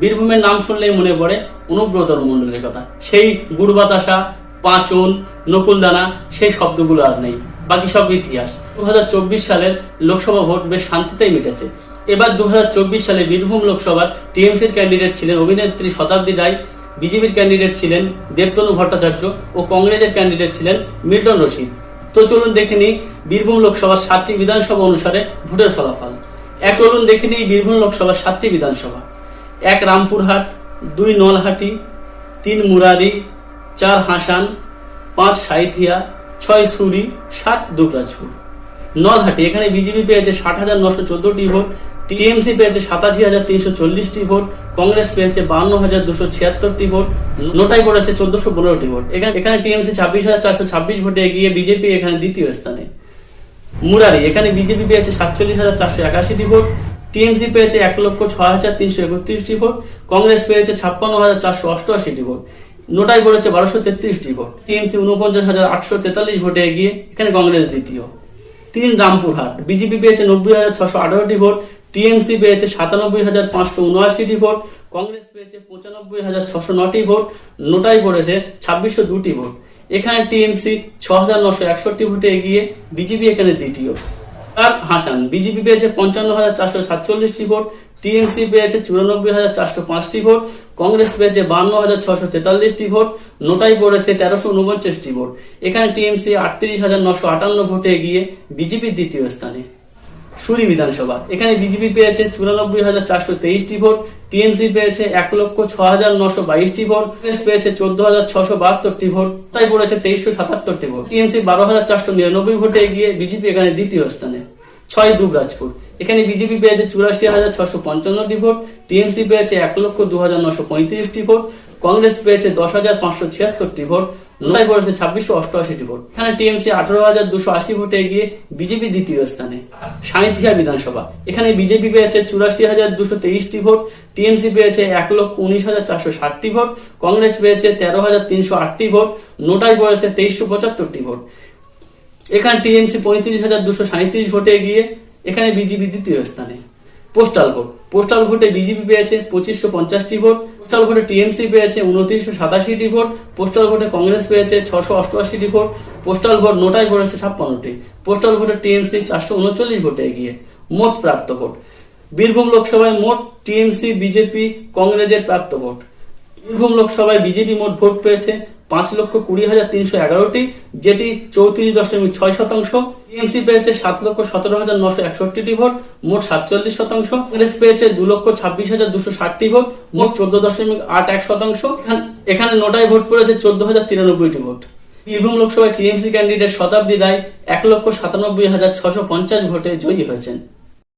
বীরভূমের নাম শুনলেই মনে পড়ে অনুব্রত মণ্ডলের কথা। সেই গুড় বাতাসা পাঁচন, নকুলদানা, সেই শব্দগুলো আর নেই। বাকি সব ইতিহাস। দু হাজার চব্বিশ সালের লোকসভা ভোট বেশ শান্তিতেই মিটেছে। এবার দু হাজার চব্বিশ সালে বীরভূম লোকসভার টিএমসির ক্যান্ডিডেট ছিলেন অভিনেত্রী শতাব্দী রায়, বিজেপির ক্যান্ডিডেট ছিলেন দেবতনু ভট্টাচার্য ও কংগ্রেসের ক্যান্ডিডেট ছিলেন মিল্টন রশিদ। তো চলুন দেখে নিই বীরভূম লোকসভার সাতটি বিধানসভা অনুসারে ভোটের ফলাফল। এক, চলুন দেখে নিই বীরভূম লোকসভার সাতটি বিধানসভা। এক রামপুরহাট, দুই নলহাটি, তিন মুরারি, চার হাসান, পাঁচ সাইথিয়া, ছয় সুরি, সাত দুবরাজপুর। নলহাটি, এখানে বিজেপি পেয়েছে ষাট হাজার নশো চোদ্দটি ভোট, টিএমসি পেয়েছে সাতাশি হাজার তিনশো চল্লিশটি ভোট, কংগ্রেস পেয়েছে বান্ন হাজার দুশো ছিয়াত্তরটি ভোট, নোটাই পড়েছে চোদ্দশো পনেরোটি ভোট। এখানে এখানে টিএমসি ছাব্বিশ হাজার চারশো ছাব্বিশ ভোটে এগিয়ে বিজেপি এখানে দ্বিতীয় স্থানে। মুরারি, এখানে বিজেপি পেয়েছে সাতচল্লিশ হাজার চারশো একাশিটি ভোট টিএমসি পেয়েছে এক লক্ষ ছয় হাজার তিনশো একত্রিশটি ভোট, কংগ্রেস পেয়েছে ছাপ্পান্ন হাজার চারশো অষ্টআশিটি ভোট, নোটাই করেছে বারোশো তেত্রিশটি ভোট, টিএমসি উনপঞ্চাশ হাজার আটশো তেতাল্লিশ ভোটে এগিয়ে এখানে কংগ্রেস দ্বিতীয়। তিন রামপুরহাট বিজেপি পেয়েছে নব্বই হাজার ছশো আঠারোটি ভোট, টিএমসি পেয়েছে সাতানব্বই হাজার পাঁচশো উনআশিটি ভোট, কংগ্রেস পেয়েছে পঁচানব্বই হাজার ছশো নটি ভোট, নোটাই করেছে ছাব্বিশশো দুটি ভোট। এখানে টিএমসি ছ হাজার নশো একষট্টি ভোটে এগিয়ে বিজেপি এখানে দ্বিতীয়। হাসান, বিজেপি পেয়েছে পঞ্চান্ন হাজার চারশো সাতচল্লিশটি ভোট, টিএমসি পেয়েছে চুরানব্বই হাজার চারশো পাঁচটি ভোট, কংগ্রেস পেয়েছে বান্ন হাজার ছশো তেতাল্লিশটি ভোট, নোটাই পড়েছে তেরোশো উনপঞ্চাশটি ভোট। এখানে টিএমসি আটত্রিশ হাজার নশো আটান্ন ভোটে এগিয়ে বিজেপি দ্বিতীয় স্থানে। সুরি বিধানসভা, এখানে বিজেপি পেয়েছে চুরানব্বই হাজার চারশো তেইশটি ভোট, টিএমসি পেয়েছে এক লক্ষ ছ হাজার নশো বাইশটি ভোট, কংগ্রেস পেয়েছে চোদ্দ হাজার ছশো বাহাত্তরটি ভোট তাই পড়েছে তেইশশো সাতাত্তরটি ভোট। টিএমসি বারো হাজার চারশো নিরানব্বই ভোটে এগিয়ে বিজেপি এখানে দ্বিতীয় স্থানে। ছয় দুবরাজপুর এখানে বিজেপি পেয়েছে চুরাশি হাজার ছশো পঞ্চান্নটি ভোট, টিএমসি পেয়েছে এক লক্ষ দু হাজার নশো পঁয়ত্রিশটি ভোট, কংগ্রেস পেয়েছে দশ হাজার পাঁচশো ছিয়াত্তরটি ভোট লড়াই করেছে ছাব্বিশশো অষ্টআশিটি ভোট। এখানে টিএমসি আঠারো হাজার দুশো আশি ভোটে এগিয়ে বিজেপি দ্বিতীয় স্থানে সাঁইথিয়া বিধানসভা। এখানে বিজেপি পেয়েছে চুরাশি হাজার দুশো তেইশটি ভোট, টিএমসি পেয়েছে এক লক্ষ উনিশ হাজার চারশো ষাটটি ভোট, কংগ্রেস পেয়েছে তেরো হাজার তিনশো আটটি ভোট, নোটাই পড়েছে তেইশশো পঁচাত্তরটি ভোট। এখানে টিএমসি পঁয়ত্রিশ হাজার দুশো সাঁত্রিশ ভোটে গিয়ে এখানে বিজেপি দ্বিতীয় স্থানে। Postal vote. পোস্টাল ভোটে বিজেপি পেয়েছে পঁচিশশো পঞ্চাশটি ভোট। পোস্টাল ভোটে টিএমসি পেয়েছে উনত্রিশশো সাতাশিটি ভোট। পোস্টাল ভোটে কংগ্রেস পেয়েছে ছশো অষ্টআশিটি ভোট। পোস্টাল ভোট নোটাই পড়েছে ছাপ্পান্নটি। পোস্টাল ভোটে টিএমসি চারশো উনচল্লিশ ভোটে এগিয়ে। মোট প্রাপ্ত ভোট। বীরভূম লোকসভায় মোট টিএমসি, বিজেপি, কংগ্রেসের প্রাপ্ত ভোট। বীরভূম লোকসভায় বিজেপি মোট ভোট পেয়েছে পাঁচ লক্ষ কুড়ি হাজার তিনশো এগারোটি, যেটি চৌত্রিশ দশমিক ছয় শতাংশ। টিএমসি পেয়েছে সাত লক্ষ সতেরো হাজার নশো একষট্টিটি ভোট, মোট সাতচল্লিশ শতাংশ। কংগ্রেস পেয়েছে দু লক্ষ ছাব্বিশ হাজার দুশো ষাটটি ভোট, মোট চোদ্দ দশমিক আট এক শতাংশ। এখানে নোটায় ভোট পড়েছে চোদ্দ হাজার তিরানব্বইটি ভোট। বীরভূম লোকসভায় টিএমসি ক্যান্ডিডেট শতাব্দী রায় এক লক্ষ সাতানব্বই হাজার ছশো পঞ্চাশ ভোটে জয়ী হয়েছেন।